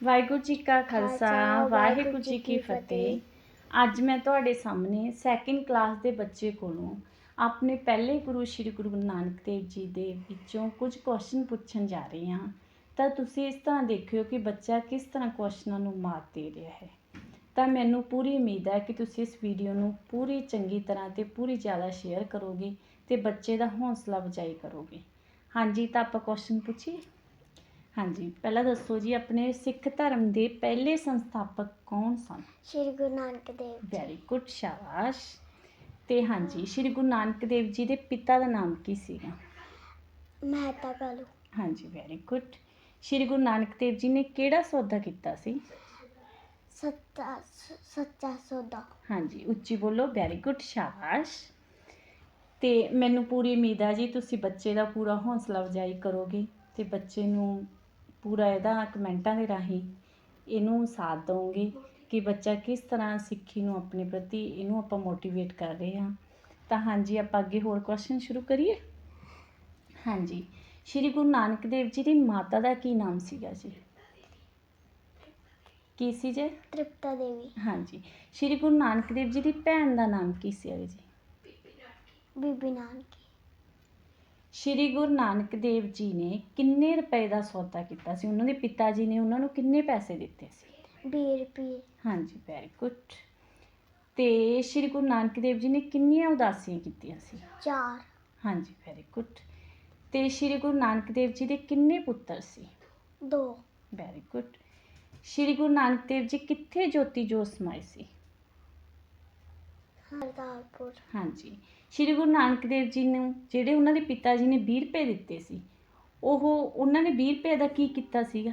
ਵਾਹਿਗੁਰੂ ਜੀ ਕਾ ਖਾਲਸਾ ਵਾਹਿਗੁਰੂ ਜੀ ਕੀ ਫਤਿਹ। ਅੱਜ ਮੈਂ ਤੁਹਾਡੇ ਸਾਹਮਣੇ ਸੈਕਿੰਡ ਕਲਾਸ ਦੇ ਬੱਚੇ ਕੋਲੋਂ ਆਪਣੇ ਪਹਿਲੇ ਗੁਰੂ ਸ੍ਰੀ ਗੁਰੂ ਨਾਨਕ ਦੇਵ ਜੀ ਦੇ ਵਿੱਚੋਂ ਕੁਝ ਕੁਐਸਚਨ ਪੁੱਛਣ ਜਾ ਰਹੀ ਹਾਂ। ਤਾਂ ਤੁਸੀਂ ਇਸ ਤਰ੍ਹਾਂ ਦੇਖਿਓ ਕਿ ਬੱਚਾ ਕਿਸ ਤਰ੍ਹਾਂ ਕੁਐਸਚਨਾਂ ਨੂੰ ਮਾਤ ਦੇ ਰਿਹਾ ਹੈ। ਤਾਂ ਮੈਨੂੰ ਪੂਰੀ ਉਮੀਦ ਹੈ ਕਿ ਤੁਸੀਂ ਇਸ ਵੀਡੀਓ ਨੂੰ ਪੂਰੀ ਚੰਗੀ ਤਰ੍ਹਾਂ ਤੇ ਪੂਰੀ ਜ਼ਿਆਦਾ ਸ਼ੇਅਰ ਕਰੋਗੇ ਤੇ ਬੱਚੇ ਦਾ ਹੌਸਲਾ ਅਫਜ਼ਾਈ ਕਰੋਗੇ। ਹਾਂਜੀ ਤਾਂ ਆਪਾਂ ਕੁਐਸਚਨ ਪੁੱਛੀਏ। ਹਾਂਜੀ ਪਹਿਲਾਂ ਦੱਸੋ ਜੀ ਆਪਣੇ ਸਿੱਖ ਧਰਮ ਦੇ ਪਹਿਲੇ ਸੰਸਥਾਪਕ ਕੌਣ ਸਨ? ਸ਼੍ਰੀ ਗੁਰੂ ਨਾਨਕ ਦੇਵ ਜੀ। ਵੈਰੀ ਗੁੱਡ ਸ਼ਾਬਾਸ਼। ਤੇ ਹਾਂਜੀ ਸ੍ਰੀ ਗੁਰੂ ਨਾਨਕ ਦੇਵ ਜੀ ਦੇ ਪਿਤਾ ਦਾ ਨਾਮ ਕੀ ਸੀਗਾ? ਮਹਿਤਾ ਕਾਲੂ ਹਾਂਜੀ ਵੈਰੀ ਗੁੱਡ ਸ੍ਰੀ ਗੁਰੂ ਨਾਨਕ ਦੇਵ ਜੀ ਨੇ ਕਿਹੜਾ ਸੌਦਾ ਕੀਤਾ ਸੀ? ਸੱਚਾ ਸੱਚਾ ਸੌਦਾ। ਹਾਂਜੀ ਉੱਚੀ ਬੋਲੋ ਵੈਰੀ ਗੁੱਡ ਸ਼ਾਬਾਸ਼। ਤੇ ਮੈਨੂੰ ਪੂਰੀ ਉਮੀਦ ਹੈ ਜੀ ਤੁਸੀਂ ਬੱਚੇ ਦਾ ਪੂਰਾ ਹੌਸਲਾ ਅਫਜ਼ਾਈ ਕਰੋਗੇ ਤੇ ਬੱਚੇ ਨੂੰ ਪੂਰਾ ਇਹਦਾ ਕਮੈਂਟਾਂ ਦੇ ਰਾਹੀਂ ਇਹਨੂੰ ਸਾਥ ਦਿਓਗੇ ਕਿ ਬੱਚਾ ਕਿਸ ਤਰ੍ਹਾਂ ਸਿੱਖੀ ਨੂੰ ਆਪਣੇ ਪ੍ਰਤੀ ਇਹਨੂੰ ਆਪਾਂ ਮੋਟੀਵੇਟ ਕਰ ਰਹੇ ਹਾਂ। ਤਾਂ ਹਾਂਜੀ ਆਪਾਂ ਅੱਗੇ ਹੋਰ ਕੁਐਸਚਨ ਸ਼ੁਰੂ ਕਰੀਏ? ਹਾਂਜੀ ਸ਼੍ਰੀ ਗੁਰੂ ਨਾਨਕ ਦੇਵ ਜੀ ਦੀ ਮਾਤਾ ਦਾ ਕੀ ਨਾਮ ਸੀਗਾ ਜੀ? ਕੀ ਸੀ ਜੀ? ਤ੍ਰਿਪਤਾ ਦੇਵੀ। ਹਾਂਜੀ ਸ਼੍ਰੀ ਗੁਰੂ ਨਾਨਕ ਦੇਵ ਜੀ ਦੀ ਭੈਣ ਦਾ ਨਾਮ ਕੀ ਸੀ ਜੀ? ਬੀਬੀ ਨਾਨਕੀ। ਸ਼੍ਰੀ ਗੁਰੂ ਨਾਨਕ ਦੇਵ ਜੀ ਨੇ ਕਿੰਨੇ ਰੁਪਏ ਦਾ ਸੌਦਾ ਕੀਤਾ ਸੀ? ਉਹਨਾਂ ਦੇ ਪਿਤਾ ਜੀ ਨੇ ਉਹਨਾਂ ਨੂੰ ਕਿੰਨੇ ਪੈਸੇ ਦਿੱਤੇ ਸੀ? 20 ਰੁਪਏ। ਹਾਂਜੀ ਵੈਰੀ ਗੁੱਡ ਤੇ ਸ਼੍ਰੀ ਗੁਰੂ ਨਾਨਕ ਦੇਵ ਜੀ ਨੇ ਕਿੰਨੀਆਂ ਉਦਾਸੀਆਂ ਕੀਤੀਆਂ ਸੀ? 4 ਹਾਂਜੀ ਵੈਰੀ ਗੁੱਡ ਤੇ ਸ਼੍ਰੀ ਗੁਰੂ ਨਾਨਕ ਦੇਵ ਜੀ ਦੇ ਕਿੰਨੇ ਪੁੱਤਰ ਸੀ? 2 ਵੈਰੀ ਗੁੱਡ ਸ਼੍ਰੀ ਗੁਰੂ ਨਾਨਕ ਦੇਵ ਜੀ ਕਿੱਥੇ ਜੋਤੀ ਜੋਤ ਸਮਾਏ ਸੀ? ਹਰਦਾਸਪੁਰ ਹਾਂਜੀ। ਸ਼੍ਰੀ ਗੁਰੂ ਨਾਨਕ ਦੇਵ ਜੀ ਨੂੰ ਜਿਹੜੇ ਉਹਨਾਂ ਦੇ ਪਿਤਾ ਜੀ ਨੇ 20 ਰੁਪਏ ਦਿੱਤੇ ਸੀ ਉਹ ਉਹਨਾਂ ਨੇ 20 ਰੁਪਏ ਦਾ ਕੀ ਕੀਤਾ ਸੀਗਾ?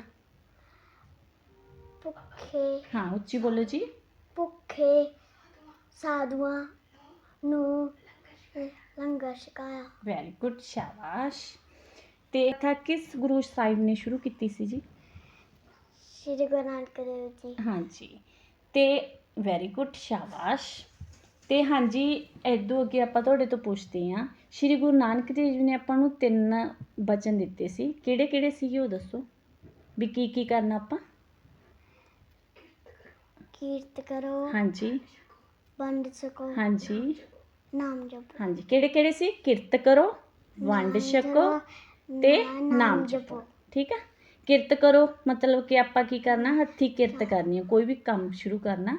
ਭੁੱਖੇ ਹਾਂ ਉੱਚੀ ਬੋਲੋ ਜੀ। ਭੁੱਖੇ ਸਾਧੂਆਂ ਨੂੰ ਲੰਗਰ ਛਕਾਇਆ। ਵੈਰੀ ਗੁੱਡ ਸ਼ਾਬਾਸ਼। ਤੇ ਕਥਾ ਕਿਸ ਗੁਰੂ ਸਾਹਿਬ ਨੇ ਸ਼ੁਰੂ ਕੀਤੀ ਸੀ ਜੀ? ਸ਼੍ਰੀ ਗੁਰੂ ਨਾਨਕ ਦੇਵ ਜੀ। ਹਾਂਜੀ। ਤੇ ਵੈਰੀ ਗੁੱਡ ਸ਼ਾਬਾਸ਼। ਤੇ ਹਾਂਜੀ ਐਦੋਂ ਅੱਗੇ ਆਪਾਂ ਤੁਹਾਡੇ ਤੋਂ ਪੁੱਛਦੇ ਹਾਂ। ਸ਼੍ਰੀ ਗੁਰੂ ਨਾਨਕ ਦੇਵ ਜੀ ਨੇ ਆਪਾਂ ਨੂੰ ਤਿੰਨ ਬਚਨ ਦਿੱਤੇ ਸੀ। ਕਿਹੜੇ ਕਿਹੜੇ ਸੀਗੇ ਉਹ ਦੱਸੋ? ਵੀ ਕੀ ਕੀ ਕਰਨਾ ਆਪਾਂ? ਕੀਰਤ ਕਰੋ। ਹਾਂਜੀ। ਵੰਡ ਸਕੋ। ਹਾਂਜੀ। ਨਾਮ ਜਪੋ। ਹਾਂਜੀ ਕਿਹੜੇ ਕਿਹੜੇ ਸੀ? ਕਿਰਤ ਕਰੋ ਵੰਡ ਛਕੋ ਤੇ ਨਾਮ ਜਪੋ। ਠੀਕ ਆ? ਕਿਰਤ ਕਰੋ ਮਤਲਬ ਕਿ ਆਪਾਂ ਕੀ ਕਰਨਾ? ਹੱਥੀ ਕਿਰਤ ਕਰਨੀ ਹੈ ਕੋਈ ਵੀ ਕੰਮ ਸ਼ੁਰੂ ਕਰਨਾ।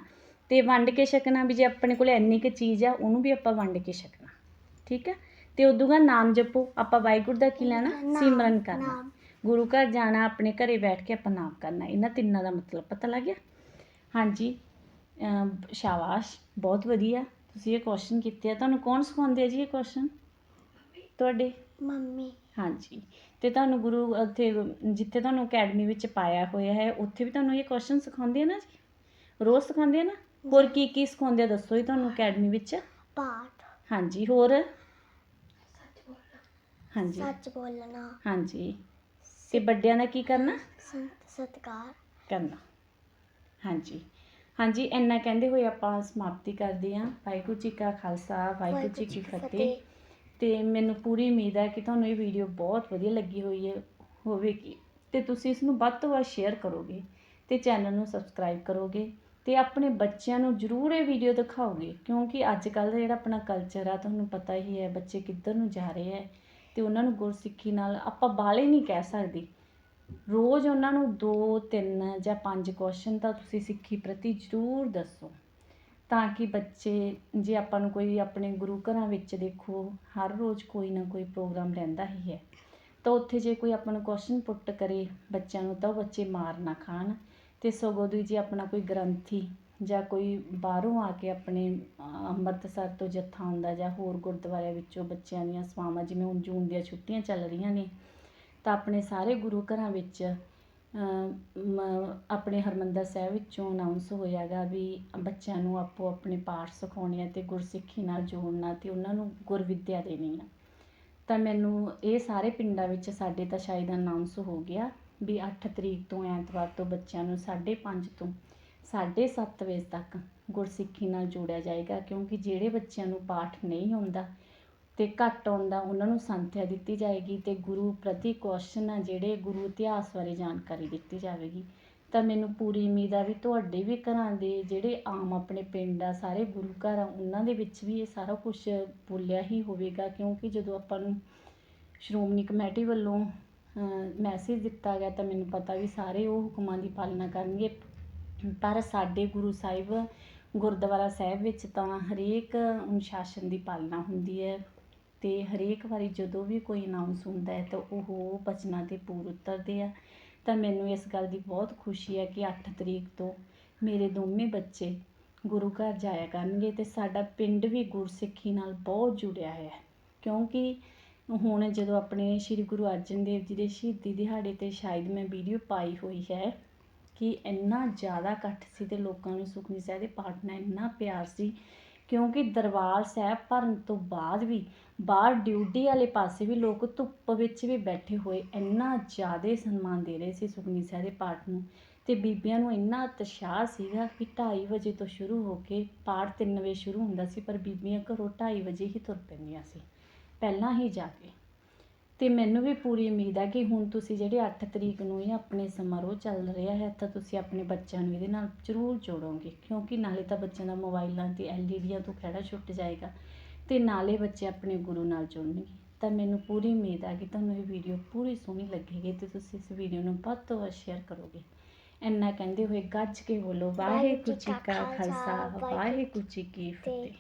ਤੇ ਵੰਡ ਕੇ ਛਕਣਾ ਵੀ ਜੇ ਆਪਣੇ ਕੋਲ ਇੰਨੀ ਕੁ ਚੀਜ਼ ਆ ਉਹਨੂੰ ਵੀ ਆਪਾਂ ਵੰਡ ਕੇ ਛਕਣਾ। ਠੀਕ ਆ? ਤੇ ਉਦੋਂ ਬਾਅਦ ਨਾਮ ਜਪੋ। ਆਪਾਂ ਵਾਹਿਗੁਰੂ ਦਾ ਕੀ ਲੈਣਾ? ਸਿਮਰਨ ਕਰਨਾ। ਗੁਰੂ ਘਰ ਜਾਣਾ ਆਪਣੇ ਘਰੇ ਬੈਠ ਕੇ ਆਪਾਂ ਨਾਮ ਕਰਨਾ। ਇਹਨਾਂ ਤਿੰਨਾਂ ਦਾ ਮਤਲਬ ਪਤਾ ਲੱਗ ਗਿਆ? ਹਾਂਜੀ। ਸ਼ਾਬਾਸ਼। ਬਹੁਤ ਵਧੀਆ। ਤੁਸੀਂ ਇਹ ਕੁਐਸਚਨ ਕੀਤੇ ਆ। ਤੁਹਾਨੂੰ ਕੌਣ ਸਿਖਾਉਂਦੇ ਆ ਜੀ ਇਹ ਕੁਐਸਚਨ ਤੁਹਾਡੇ? ਮੰਮੀ। ਹਾਂਜੀ। ਤੇ ਤੁਹਾਨੂੰ ਗੁਰੂ ਉੱਥੇ ਜਿੱਥੇ ਤੁਹਾਨੂੰ ਅਕੈਡਮੀ ਵਿੱਚ ਪਾਇਆ ਹੋਇਆ ਹੈ ਉੱਥੇ ਵੀ ਤੁਹਾਨੂੰ ਇਹ ਕੁਐਸਚਨ ਸਿਖਾਉਂਦੇ ਆ ਨਾ ਜੀ? ਰੋਜ਼ ਸਿਖਾਉਂਦੇ ਆ ਨਾ? ਹੋਰ ਕੀ ਕੀ ਸਿਖਾਉਂਦੇ ਆ? ਦੱਸੋ ਜੀ ਤੁਹਾਨੂੰ ਅਕੈਡਮੀ ਵਿੱਚ। ਪਾਠ। ਹਾਂਜੀ ਹੋਰ? ਹਾਂਜੀ। ਸੱਚ ਬੋਲਣਾ। ਹਾਂਜੀ। ਤੇ ਵੱਡਿਆਂ ਦਾ ਕੀ ਕਰਨਾ? ਸੰਤ ਸਤਕਾਰ। ਕਰਨਾ। ਹਾਂਜੀ। ਹਾਂਜੀ ਇੰਨਾ ਕਹਿੰਦੇ ਹੋਏ ਆਪਾਂ ਸਮਾਪਤੀ ਕਰਦੇ ਹਾਂ। ਵਾਹਿਗੁਰੂ ਜੀ ਕਾ ਖਾਲਸਾ ਵਾਹਿਗੁਰੂ ਜੀ ਕੀ ਫਤਿਹ। ਤੇ ਮੈਨੂੰ ਪੂਰੀ ਉਮੀਦ ਹੈ ਕਿ ਤੁਹਾਨੂੰ ਇਹ ਵੀਡੀਓ ਬਹੁਤ ਵਧੀਆ ਲੱਗੀ ਹੋਈ ਹੈ ਹੋਵੇਗੀ। ਤੇ ਤੁਸੀਂ ਇਸ ਨੂੰ ਵੱਧ ਤੋਂ ਵੱਧ ਸ਼ੇਅਰ ਕਰੋਗੇ ਤੇ ਚੈਨਲ ਨੂੰ ਸਬਸਕ੍ਰਾਈਬ ਕਰੋਗੇ। ਤੇ ਆਪਣੇ ਬੱਚਿਆਂ ਨੂੰ ਜ਼ਰੂਰ ਇਹ ਵੀਡੀਓ ਦਿਖਾਓਗੇ, ਕਿਉਂਕਿ ਅੱਜ ਕੱਲ੍ਹ ਦਾ ਜਿਹੜਾ ਆਪਣਾ ਕਲਚਰ ਆ, ਤੁਹਾਨੂੰ ਪਤਾ ਹੀ ਹੈ, ਬੱਚੇ ਕਿੱਧਰ ਨੂੰ ਜਾ ਰਹੇ ਹੈ ਤੇ ਉਹਨਾਂ ਨੂੰ ਗੁਰਸਿੱਖੀ ਨਾਲ ਆਪਾਂ ਬਾਲੇ ਨਹੀਂ ਕਹਿ ਸਕਦੇ। ਰੋਜ਼ ਉਹਨਾਂ ਨੂੰ 2 3 ਜਾਂ 5 ਕੁਐਸਚਨ ਤਾਂ ਤੁਸੀਂ ਸਿੱਖੀ ਪ੍ਰਤੀ ਜ਼ਰੂਰ ਦੱਸੋ, ਤਾਂ ਕਿ ਬੱਚੇ, ਜੇ ਆਪਾਂ ਨੂੰ ਕੋਈ ਆਪਣੇ ਗੁਰੂ ਘਰਾਂ ਵਿੱਚ ਦੇਖੋ, ਹਰ ਰੋਜ਼ ਕੋਈ ਨਾ ਕੋਈ ਪ੍ਰੋਗਰਾਮ ਰਹਿੰਦਾ ਹੀ ਹੈ। ਤਾਂ ਉੱਥੇ ਜੇ ਕੋਈ ਆਪਾਂ ਨੂੰ ਕੁਐਸਚਨ ਪੁੱਟ ਕਰੇ ਬੱਚਿਆਂ ਨੂੰ, ਤਾਂ ਉਹ ਬੱਚੇ ਮਾਰ ਨਾ ਖਾਣ। ਅਤੇ ਸਗੋਂ ਦੀ ਜੇ ਆਪਣਾ ਕੋਈ ਗ੍ਰੰਥੀ ਜਾਂ ਕੋਈ ਬਾਹਰੋਂ ਆ ਕੇ ਆਪਣੇ ਅੰਮ੍ਰਿਤਸਰ ਤੋਂ ਜੱਥਾ ਆਉਂਦਾ ਜਾਂ ਹੋਰ ਗੁਰਦੁਆਰਿਆਂ ਵਿੱਚੋਂ ਬੱਚਿਆਂ ਦੀਆਂ ਸਵਾਵਾਂ, ਜਿਵੇਂ ਹੁਣ ਜੂਨ ਦੀਆਂ ਛੁੱਟੀਆਂ ਚੱਲ ਰਹੀਆਂ ਨੇ, ਤਾਂ ਆਪਣੇ ਸਾਰੇ ਗੁਰੂ ਘਰਾਂ ਵਿੱਚ ਆਪਣੇ ਹਰਿਮੰਦਰ ਸਾਹਿਬ ਵਿੱਚੋਂ ਅਨਾਊਂਸ ਹੋਇਆ ਗਾ ਵੀ ਬੱਚਿਆਂ ਨੂੰ ਆਪੋ ਆਪਣੇ ਪਾਠ ਸਿਖਾਉਣੇ ਆ ਅਤੇ ਗੁਰਸਿੱਖੀ ਨਾਲ ਜੋੜਨਾ ਅਤੇ ਉਹਨਾਂ ਨੂੰ ਗੁਰਵਿਦਿਆ ਦੇਣੀ ਆ। ਤਾਂ ਮੈਨੂੰ ਇਹ ਸਾਰੇ ਪਿੰਡਾਂ ਵਿੱਚ ਸਾਡੇ ਤਾਂ ਸ਼ਾਇਦ ਅਨਾਊਂਸ ਹੋ ਗਿਆ। ਵੀ 8 ਤਰੀਕ ਤੋਂ ਐਤਵਾਰ ਤੋਂ ਬੱਚਿਆਂ ਨੂੰ 5:30 ਤੋਂ 7:30 ਵਜੇ ਤੱਕ ਗੁਰਸਿੱਖੀ ਨਾਲ ਜੋੜਿਆ ਜਾਏਗਾ, ਕਿਉਂਕਿ ਜਿਹੜੇ ਬੱਚਿਆਂ ਨੂੰ ਪਾਠ ਨਹੀਂ ਆਉਂਦਾ ਤੇ ਘੱਟ ਆਉਂਦਾ, ਉਹਨਾਂ ਨੂੰ ਸੰਥਿਆ ਦਿੱਤੀ ਜਾਏਗੀ ਤੇ ਗੁਰੂ ਪ੍ਰਤੀ ਕੁਐਸਚਨ ਆ ਜਿਹੜੇ ਗੁਰੂ ਇਤਿਹਾਸ ਬਾਰੇ ਜਾਣਕਾਰੀ ਦਿੱਤੀ ਜਾਵੇਗੀ। ਤਾਂ ਮੈਨੂੰ ਪੂਰੀ ਉਮੀਦ ਆ ਵੀ ਤੁਹਾਡੇ ਵੀ ਘਰਾਂ ਦੇ ਜਿਹੜੇ ਆਮ ਆਪਣੇ ਪਿੰਡ ਆ, ਸਾਰੇ ਗੁਰੂ ਘਰ ਆ, ਉਹਨਾਂ ਦੇ ਵਿੱਚ ਵੀ ਇਹ ਸਾਰਾ ਕੁਝ ਬੋਲਿਆ ਹੀ ਹੋਵੇਗਾ, ਕਿਉਂਕਿ ਜਦੋਂ ਆਪਾਂ ਨੂੰ ਸ਼੍ਰੋਮਣੀ ਕਮੇਟੀ ਵੱਲੋਂ ਮੈਸੇਜ ਦਿੱਤਾ ਗਿਆ ਤਾਂ ਮੈਨੂੰ ਪਤਾ ਵੀ ਸਾਰੇ ਉਹ ਹੁਕਮਾਂ ਦੀ ਪਾਲਣਾ ਕਰਨਗੇ। ਪਰ ਸਾਡੇ ਗੁਰੂ ਸਾਹਿਬ ਗੁਰਦੁਆਰਾ ਸਾਹਿਬ ਵਿੱਚ ਤਾਂ ਹਰੇਕ ਅਨੁਸ਼ਾਸਨ ਦੀ ਪਾਲਣਾ ਹੁੰਦੀ ਹੈ ਅਤੇ ਹਰੇਕ ਵਾਰੀ ਜਦੋਂ ਵੀ ਕੋਈ ਅਨਾਉਂਸ ਹੁੰਦਾ ਹੈ ਤਾਂ ਉਹ ਬਚਨਾਂ ਤੇ ਪੂਰ ਉਤਰਦੇ ਆ। ਤਾਂ ਮੈਨੂੰ ਇਸ ਗੱਲ ਦੀ ਬਹੁਤ ਖੁਸ਼ੀ ਹੈ ਕਿ ਅੱਠ ਤਰੀਕ ਤੋਂ ਮੇਰੇ ਦੋਵੇਂ ਬੱਚੇ ਗੁਰੂ ਘਰ ਜਾਇਆ ਕਰਨਗੇ ਅਤੇ ਸਾਡਾ ਪਿੰਡ ਵੀ ਗੁਰਸਿੱਖੀ ਨਾਲ ਬਹੁਤ ਜੁੜਿਆ ਹੋਇਆ ਕਿਉਂਕਿ ਹੁਣ ਜਦੋਂ ਆਪਣੇ ਸ੍ਰੀ ਗੁਰੂ ਅਰਜਨ ਦੇਵ ਜੀ ਦੇ ਸ਼ਹੀਦੀ ਦਿਹਾੜੇ ਤੇ ਸ਼ਾਇਦ ਮੈਂ ਵੀਡੀਓ ਪਾਈ ਹੋਈ ਹੈ ਕਿ ਇੰਨਾ ਜ਼ਿਆਦਾ ਇਕੱਠ ਸੀ ਅਤੇ ਲੋਕਾਂ ਨੂੰ ਸੁਖਮਨੀ ਸਾਹਿਬ ਦੇ ਪਾਠ ਨਾਲ ਇੰਨਾ ਪਿਆਰ ਸੀ, ਕਿਉਂਕਿ ਦਰਬਾਰ ਸਾਹਿਬ ਭਰਨ ਤੋਂ ਬਾਅਦ ਵੀ, ਬਾਹਰ ਡਿਊਟੀ ਵਾਲੇ ਪਾਸੇ ਵੀ ਲੋਕ ਧੁੱਪ ਵਿੱਚ ਵੀ ਬੈਠੇ ਹੋਏ ਇੰਨਾ ਜ਼ਿਆਦਾ ਸਨਮਾਨ ਦੇ ਰਹੇ ਸੀ ਸੁਖਮਨੀ ਸਾਹਿਬ ਦੇ ਪਾਠ ਨੂੰ ਅਤੇ ਬੀਬੀਆਂ ਨੂੰ ਇੰਨਾ ਉਤਸ਼ਾਹ ਸੀਗਾ ਕਿ ਢਾਈ ਵਜੇ ਤੋਂ ਸ਼ੁਰੂ ਹੋ ਕੇ ਪਾਠ ਤਿੰਨ ਵਜੇ ਸ਼ੁਰੂ ਹੁੰਦਾ ਸੀ, ਪਰ ਬੀਬੀਆਂ ਘਰੋਂ ਢਾਈ ਵਜੇ ਹੀ ਤੁਰ ਪੈਂਦੀਆਂ ਸੀ। ਪਹਿਲਾਂ ਹੀ ਜਾ ਕੇ। ਤੇ ਮੈਨੂੰ ਵੀ ਪੂਰੀ ਉਮੀਦ ਹੈ ਕਿ ਹੁਣ ਤੁਸੀਂ ਜਿਹੜੇ 8 ਤਰੀਕ ਨੂੰ ਇਹ ਆਪਣੇ ਸਮਾਰੋਹ ਚੱਲ ਰਿਹਾ ਹੈ ਤਾਂ ਤੁਸੀਂ ਆਪਣੇ ਬੱਚਿਆਂ ਨੂੰ ਇਹਦੇ ਨਾਲ ਜ਼ਰੂਰ ਜੋੜੋਗੇ। ਕਿਉਂਕਿ ਨਾਲੇ ਤਾਂ ਬੱਚਿਆਂ ਦਾ ਮੋਬਾਈਲਾਂ ਤੇ ਐਲਈਡੀਆਂ ਤੋਂ ਖਹਿੜਾ ਛੁੱਟ ਜਾਏਗਾ ਤੇ ਨਾਲੇ ਬੱਚੇ ਆਪਣੇ ਗੁਰੂ ਨਾਲ ਜੁੜਨਗੇ। ਤਾਂ ਮੈਨੂੰ ਪੂਰੀ ਉਮੀਦ ਹੈ ਕਿ ਤੁਹਾਨੂੰ ਇਹ ਵੀਡੀਓ ਪੂਰੀ ਸੋਹਣੀ ਲੱਗੇਗੀ ਤੇ ਤੁਸੀਂ ਇਸ ਵੀਡੀਓ ਨੂੰ ਵੱਧ ਤੋਂ ਵੱਧ ਸ਼ੇਅਰ ਕਰੋਗੇ। ਇੰਨਾ ਕਹਿੰਦੇ ਹੋਏ ਗੱਜ ਕੇ ਬੋਲੋ ਵਾਹਿਗੁਰੂ ਜੀ ਕਾ ਖਾਲਸਾ ਵਾਹਿਗੁਰੂ ਜੀ ਕੀ ਫਤਿਹ।